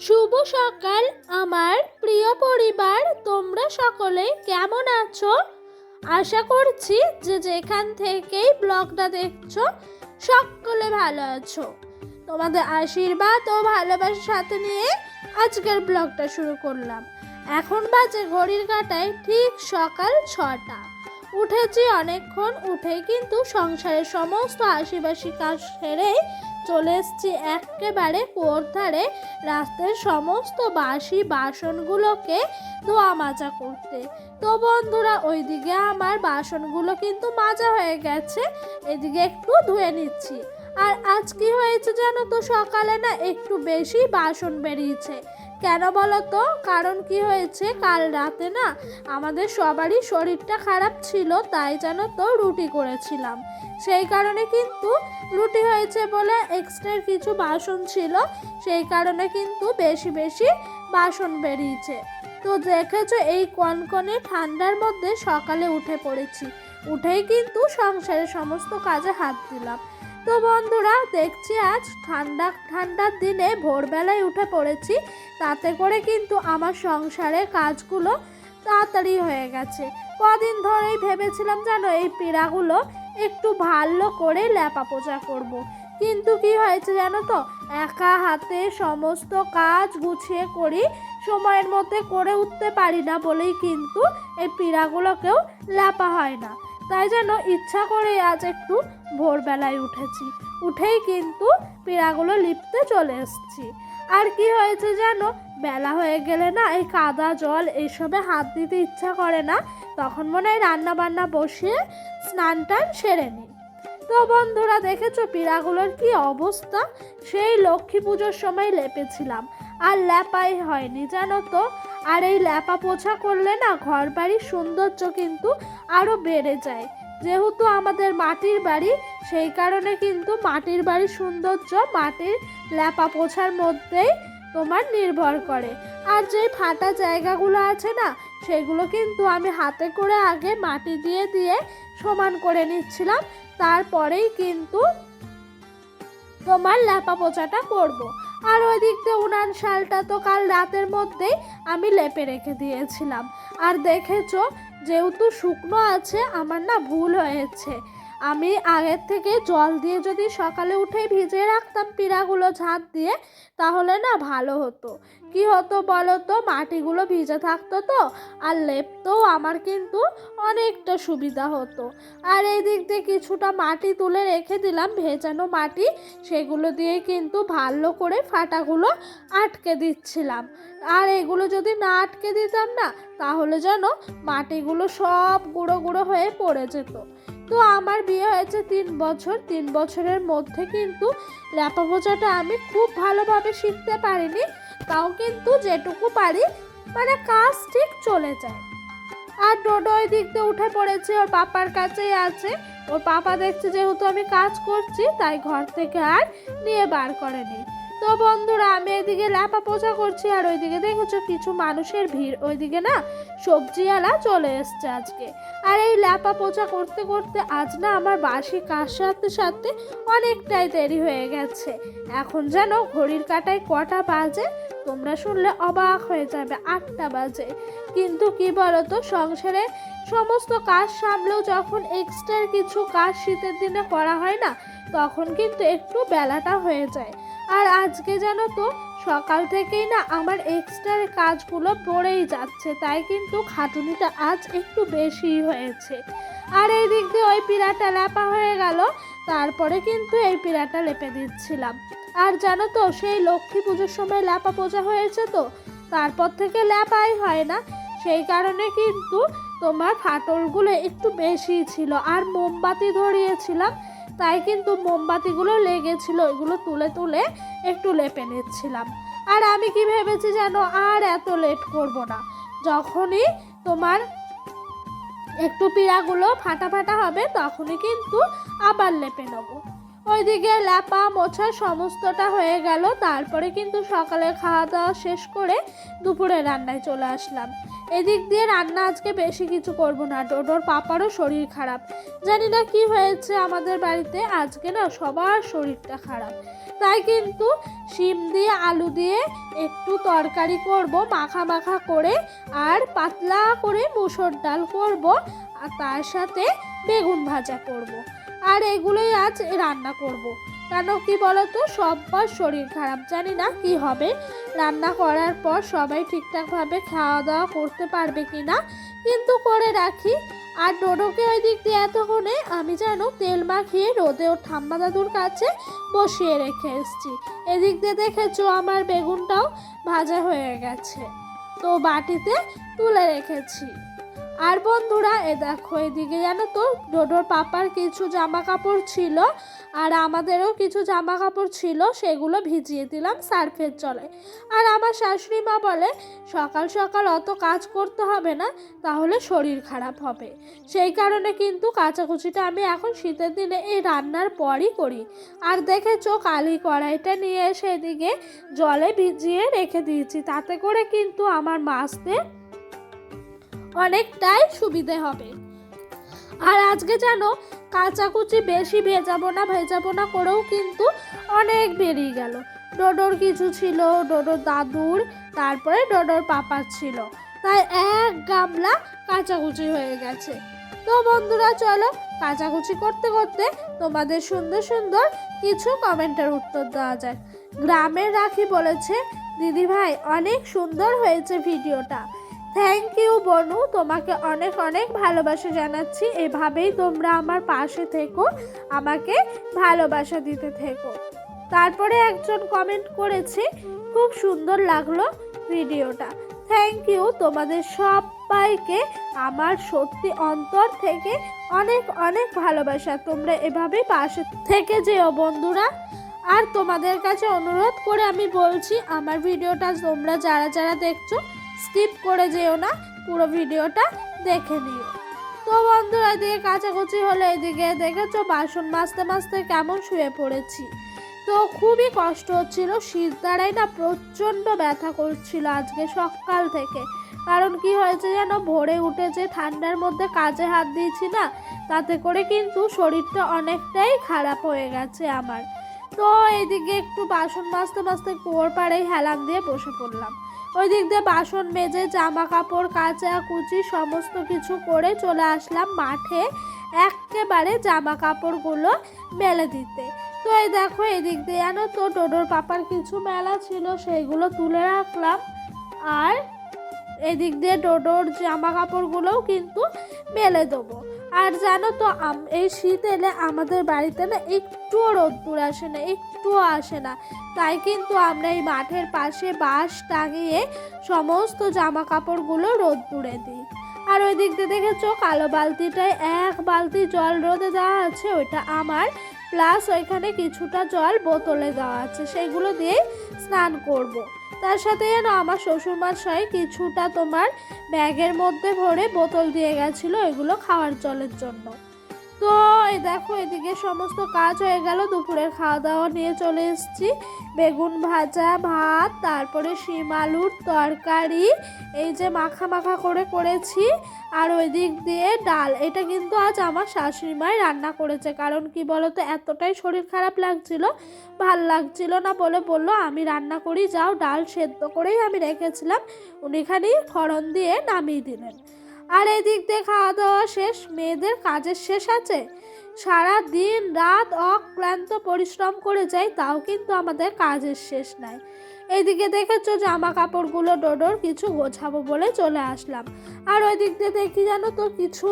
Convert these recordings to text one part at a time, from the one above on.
শুভ সকাল, আমার প্রিয় পরিবার। তোমরা সকলে কেমন আছো? আশা করছি যে যেখান থেকেই ব্লগটা দেখছ, সকলে ভালো আছো। তোমাদের আশীর্বাদ ও ভালোবাসার সাথে নিয়ে আজকের ব্লগটা শুরু করলাম। এখন বাজে ঘড়ির কাঁটায় ঠিক সকাল ছটা। উঠেছি অনেকক্ষণ, উঠেই কিন্তু সংসারের সমস্ত আশিবাসী কাজ সেরে চলে এসছি একেবারে কোর ধারে রাস্তার সমস্ত বাসি বাসনগুলোকে ধোয়া মাজা করতে। তো বন্ধুরা, ওইদিকে আমার বাসনগুলো কিন্তু মাজা হয়ে গেছে। এদিকে একটু ধুয়ে নিচ্ছি। আর আজ কি হয়েছে জানো তো? সকালে না একটু বেশি বাসন বেরিয়েছে। কেন বলো তো? কারণ কি হয়েছে? কাল রাতে না আমাদের সবারই শরীরটা খারাপ ছিল, তাই যেন তো রুটি করেছিলাম। সেই কারণে কিন্তু রুটি হয়েছে বলে এক্সট্রা কিছু বাসন ছিল, সেই কারণে কিন্তু বেশি বেশি বাসন বেরিয়েছে। তো দেখেছ, এই কনকনে ঠান্ডার মধ্যে সকালে উঠে পড়েছি। উঠেই কিন্তু সংসারের সমস্ত কাজে হাত দিলাম। তো বন্ধুরা, দেখছি আজ ঠান্ডা, ঠান্ডার দিনে ভোরবেলায় উঠে পড়েছি। তাতে করে কিন্তু আমার সংসারের কাজগুলো তাড়াতাড়ি হয়ে গেছে। কদিন ধরেই ভেবেছিলাম জানো এই পীড়াগুলো একটু ভালো করে ল্যাপা পোচা করব। কিন্তু কি হয়েছে জানো তো? একা হাতে সমস্ত কাজ গুছিয়ে করি, সময়ের মধ্যে করে উঠতে পারি না বলেই কিন্তু এই পীড়াগুলোকেও ল্যাপা হয় না। তাই যেন ইচ্ছা করে আজ একটু ভোরবেলায় উঠেছি। উঠেই কিন্তু পীড়াগুলো লিপতে চলে এসেছি। আর কি হয়েছে জানো বেলা হয়ে গেলে না এই কাদা জল এইসবে হাত দিতে ইচ্ছা করে না। তখন মনে হয় রান্না বান্না বসিয়ে স্নান টান সেরে নিই তো বন্ধুরা, দেখেছ পীড়াগুলোর কি অবস্থা? সেই লক্ষ্মী পুজোর সময় লেপেছিলাম। আর লেপাই হয়নি, জানো তো? আর এই ল্যাপা পোছা করলে না ঘর বাড়ির সৌন্দর্য কিন্তু আরও বেড়ে যায়। যেহেতু আমাদের মাটির বাড়ি, সেই কারণে কিন্তু মাটির বাড়ির সৌন্দর্য মাটির ল্যাপা পোছার মধ্যেই তোমার নির্ভর করে। আর যে ফাটা জায়গাগুলো আছে না, সেগুলো কিন্তু আমি হাতে করে আগে মাটি দিয়ে দিয়ে সমান করে নিচ্ছিলাম। তারপরেই কিন্তু তোমার ল্যাপা পোচাটা করব। আর ওই দিক দিয়ে উনান শালটা তো কাল রাতের মধ্যেই আমি লেপে রেখে দিয়েছিলাম। আর দেখেছ, যেহেতু শুকনো আছে, আমার না ভুল হয়েছে। আমি আগের থেকে জল দিয়ে যদি সকালে উঠে ভিজিয়ে রাখতাম পিঁড়াগুলো ঝাঁপ দিয়ে, তাহলে না ভালো হতো। কি হতো বলো তো মাটিগুলো ভিজে থাকতো তো, আর লেপতেও আমার কিন্তু অনেকটা সুবিধা হতো। আর এই দিক দিয়ে কিছুটা মাটি তুলে রেখে দিলাম, ভেজানো মাটি, সেগুলো দিয়ে কিন্তু ভালো করে ফাটাগুলো আটকে দিচ্ছিলাম। আর এগুলো যদি না আটকে দিতাম না, তাহলে যেন মাটিগুলো সব গুঁড়ো গুঁড়ো হয়ে পড়ে যেত। তো আমার বিয়ে হয়েছে তিন বছর। তিন বছরের মধ্যে কিন্তু ল্যাপা পোচাটা আমি খুব ভালোভাবে শিখতে পারিনি। তাও কিন্তু যেটুকু পারি মানে কাজ ঠিক চলে যায়। আর ডোডো ওই দিক দিয়ে উঠে পড়েছে, ওর পাপার কাছেই আছে। ওর পাপা দেখছে যেহেতু আমি কাজ করছি, তাই ঘর থেকে আর নিয়ে বার করেনি। তো বন্ধুরা, আমি এদিকে ল্যাপা পোছা করছি আর ওইদিকে দেখেছ কিছু মানুষের ভিড়। ওইদিকে না সবজিওয়ালা চলে এসছে আজকে। আর এই ল্যাপা পোছা করতে করতে আজ না আমার বাসি কাজ সাথে সাথে অনেকটাই দেরি হয়ে গেছে। এখন যেন ঘড়ির কাটায় কটা বাজে, তোমরা শুনলে অবাক হয়ে যাবে, আটটা বাজে। কিন্তু কি বলতো, সংসারে সমস্ত কাজ সামলেও যখন এক্সট্রা কিছু কাজ শীতের দিনে করা হয় না, তখন কিন্তু একটু বেলাটা হয়ে যায়। আর আজকে জানো তো, সকাল থেকেই না আমার এক্সট্রা কাজগুলো পড়েই যাচ্ছে, তাই কিন্তু খাটুনিটা আজ একটু বেশি হয়েছে। আর এই দিক দিয়ে ওই পিড়াটা লেপা হয়ে গেল, তারপরে কিন্তু এই পিড়াটা লেপে দিচ্ছিলাম। আর জানো তো, সেই লক্ষ্মী পুজোর সময় ল্যাপা পূজা হয়েছে তো, তারপর থেকে ল্যাপাই হয় না, সেই কারণে কিন্তু তোমার ফাটলগুলো একটু বেশি ছিল আর মোমবাতি ধরিয়েছিলাম, তাই কিন্তু মোমবাতিগুলো লেগেছিল, ওইগুলো তুলে তুলে একটু লেপে নিচ্ছিলাম। আর আমি কি ভেবেছি যেন আর এত লেট করব না? যখনই তোমার একটু পিড়াগুলো ফাটা ফাটা হবে, তখনই কিন্তু আবার লেপে নেব। ওইদিকে ল্যাপা মোছা সমস্তটা হয়ে গেল। তারপরে কিন্তু সকালে খাওয়া দাওয়া শেষ করে দুপুরে রান্নায় চলে আসলাম। এদিক দিয়ে রান্না আজকে বেশি কিছু করব না। ডোডোর পাপারও শরীর খারাপ। জানি না কি হয়েছে আমাদের বাড়িতে। আজকে না সবার শরীরটা খারাপ। তাই কিন্তু শিম দিয়ে আলু দিয়ে একটু তরকারি করব, মাখা মাখা করে, আর পাতলা করে মুসুর ডাল করব, আর তার সাথে বেগুন ভাজা করব। আর এগুলোই আজ রান্না করব। কেন কি বলতো সব্বার শরীর খারাপ, জানি না কি হবে। রান্না করার পর সবাই ঠিকঠাকভাবে খাওয়া দাওয়া করতে পারবে কি না কিন্তু করে রাখি। আর ডোডোকে ওই দিক দিয়ে এতক্ষণে আমি যেন তেল মাখিয়ে রোদে ওর ঠাম্মা দাদুর কাছে বসিয়ে রেখে এসেছি। এদিক দিয়ে দেখেছ আমার বেগুনটাও ভাজা হয়ে গেছে। তো বাটিতে তুলে রেখেছি। আর বন্ধুরা, এ দেখো এদিকে জানো তো, ডোডোর পাপার কিছু জামা কাপড় ছিল আর আমাদেরও কিছু জামা কাপড় ছিল, সেগুলো ভিজিয়ে দিলাম সার্ফের জলে। আর আমার শাশুড়ি মা বলে, সকাল সকাল অত কাজ করতে হবে না, তাহলে শরীর খারাপ হবে। সেই কারণে কিন্তু কাচাকুচিটা আমি এখন শীতের দিনে এই রান্নার পরই করি। আর দেখেছ, কালি কড়াইটা নিয়ে এসে এদিকে জলে ভিজিয়ে রেখে দিয়েছি, তাতে করে কিন্তু আমার মাছতে অনেকটাই সুবিধে হবে। আর আজকে যেন কাঁচাকুচি বেশি ভেজাবো না ভেজাবো না করেও কিন্তু অনেক বেরিয়ে গেল। ডোডোর কিছু ছিল, ডোডোর দাদুর, তারপরে ডোডোর পাপার ছিল। তাই এক গামলা কাঁচাকুচি হয়ে গেছে। তো বন্ধুরা, চলো কাচাকুচি করতে করতে তোমাদের সুন্দর সুন্দর কিছু কমেন্টের উত্তর দেওয়া যাক। গ্রামের রাখি বলেছে দিদি ভাই অনেক সুন্দর হয়েছে ভিডিওটা। থ্যাংক ইউ বনু। তোমাকে অনেক অনেক ভালোবাসা জানাচ্ছি। এভাবেই তোমরা আমার পাশে থেকো, আমাকে ভালোবাসা দিতে থেকো। তারপরে একজন কমেন্ট করেছে, খুব সুন্দর লাগল ভিডিওটা। থ্যাংক ইউ তোমাদের সবাইকে আমার সত্যি অন্তর থেকে অনেক অনেক ভালোবাসা। তোমরা এভাবেই পাশে থেকে যেও বন্ধুরা। আর তোমাদের কাছে অনুরোধ করে আমি বলছি, আমার ভিডিওটা তোমরা যারা যারা দেখছ স্কিপ করে যেও না, পুরো ভিডিওটা দেখে নিও। তো বন্ধুরা, এদিকে কাচাকুচি হলে, এদিকে দেখেছ বাসন মাজতে মাজতে কেমন শুয়ে পড়েছি। তো খুবই কষ্ট হচ্ছিল, শীত দ্বারাই না প্রচণ্ড ব্যথা করছিল আজকে সকাল থেকে। কারণ কি হয়েছে যেন, ভোরে উঠেছে ঠান্ডার মধ্যে কাজে হাত দিয়েছি না, তাতে করে কিন্তু শরীরটা অনেকটাই খারাপ হয়ে গেছে আমার। তো এইদিকে একটু বাসন মাজতে মাজতে কুয়োর পাড়েই হেলান দিয়ে বসে পড়লাম। ওই দিক দিয়ে বাসন মেজে জামা কাপড় কাচা কুচি সমস্ত কিছু করে চলে আসলাম মাঠে একেবারে জামা কাপড়গুলো মেলে দিতে। তো এই দেখো, এদিক দিয়ে জানো তো টোটোর পাপার কিছু মেলা ছিল, সেইগুলো তুলে রাখলাম। আর এদিক দিয়ে টোটোর জামা কাপড়গুলোও কিন্তু মেলে দেবো। আর জানো তো এই শীত এলে আমাদের বাড়িতে না একটুও রোদ্দুর আসে না, একটুও আসে না। তাই কিন্তু আমরা এই মাঠের পাশে বাঁশ টাঙিয়ে সমস্ত জামা কাপড়গুলো রোদ্দুরে দিই। আর ওই দিক দিয়ে দেখেছ, কালো বালতিটায় এক বালতি জল রোদে দেওয়া আছে, ওইটা আমার। প্লাস ওইখানে কিছুটা জল বোতলে দেওয়া আছে সেইগুলো দিয়েই স্নান করব। তার সাথে যেন আমার শ্বশুরমশাই কিছুটা তোমার ব্যাগের মধ্যে ভরে বোতল দিয়ে গেছিল এগুলো খাওয়ার জলের জন্য। তো এই দেখো, এদিকে সমস্ত কাজ হয়ে গেল। দুপুরের খাওয়া দাওয়া নিয়ে চলে এসেছি। বেগুন ভাজা, ভাত, তারপরে শিম আলুর তরকারি, এই যে মাখা মাখা করে করেছি। আর ওই দিক দিয়ে ডাল, এটা কিন্তু আজ আমার শাশুড়ি মাই রান্না করেছে। কারণ কি বলতো, এতটাই শরীর খারাপ লাগছিল, ভালো লাগছিল না বলে বলল, আমি রান্না করি, যাও ডাল সেদ্ধ করেই আমি রেখেছিলাম। উনি খালি ফড়ন দিয়ে নামিয়ে দিলেন। আর এদিক দিয়ে খাওয়া দাওয়া শেষ, মেয়েদের কাজের শেষ আছে। সারা দিন রাত অক্লান্ত পরিশ্রম করে যাই, তাও কিন্তু আমাদের কাজের শেষ নাই। এদিকে দেখেছ জামা কাপড়গুলো ডোডোর কিছু গোছাবো বলে চলে আসলাম। আর ওই দিক দিয়ে দেখি জানো তো, কিছু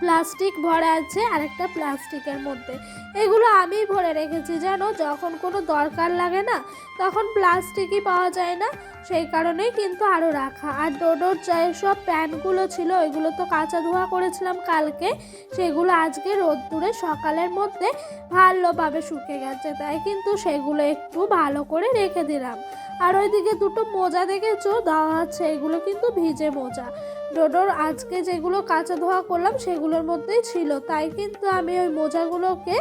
প্লাস্টিক ভরা আছে আরেকটা প্লাস্টিকের মধ্যে। এগুলো আমি ভরে রেখেছি, জানো? যখন কোনো দরকার লাগে না, তখন প্লাস্টিকই পাওয়া যায় না। সেই কারণেই কিন্তু আরও রাখা। আর ডোডোর যেসব প্যান্টগুলো ছিল, ওইগুলো তো কাঁচা ধোয়া করেছিলাম কালকে। সেগুলো আজকে রোদ্দুরে সকালের মধ্যে ভালোভাবে শুকে গেছে, তাই কিন্তু সেগুলো একটু ভালো করে রেখে দিলাম। আর ওইদিকে দুটো মোজা দেখেছ? দেওয়া আছে, এগুলো কিন্তু ভিজে মোজা। ডোডোর আজকে যেগুলো কাঁচা ধোয়া করলাম সেগুলোর মধ্যেই ছিল। তাই কিন্তু আমি ওই মোজাগুলোকে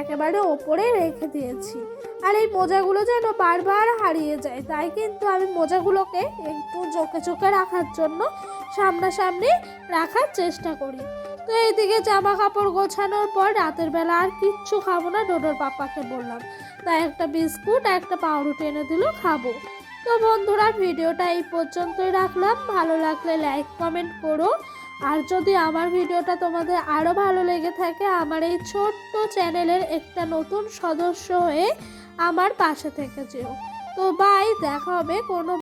একেবারে ওপরে রেখে দিয়েছি। আর এই মোজাগুলো যেন বারবার হারিয়ে যায়, তাই কিন্তু আমি মোজাগুলোকে একটু চোখে চোখে রাখার জন্য সামনাসামনি রাখার চেষ্টা করি। তো এইদিকে জামা কাপড় গোছানোর পর রাতের বেলা আর কিচ্ছু খাব না, ডোডোর পাপাকে বললাম। তাই একটা বিস্কুট, একটা পাউরুটি এনে দিল, খাব। তো বন্ধুরা, ভিডিওটা এই পর্যন্তই রাখলাম। ভালো লাগলে লাইক কমেন্ট করো। আর যদি আমার ভিডিওটা তোমাদের আরও ভালো লেগে থাকে, আমার এই ছোট্ট চ্যানেলের একটা নতুন সদস্য হয়ে আমার পাশে থেকে যেও। তো বাই দেখা হবে কোনো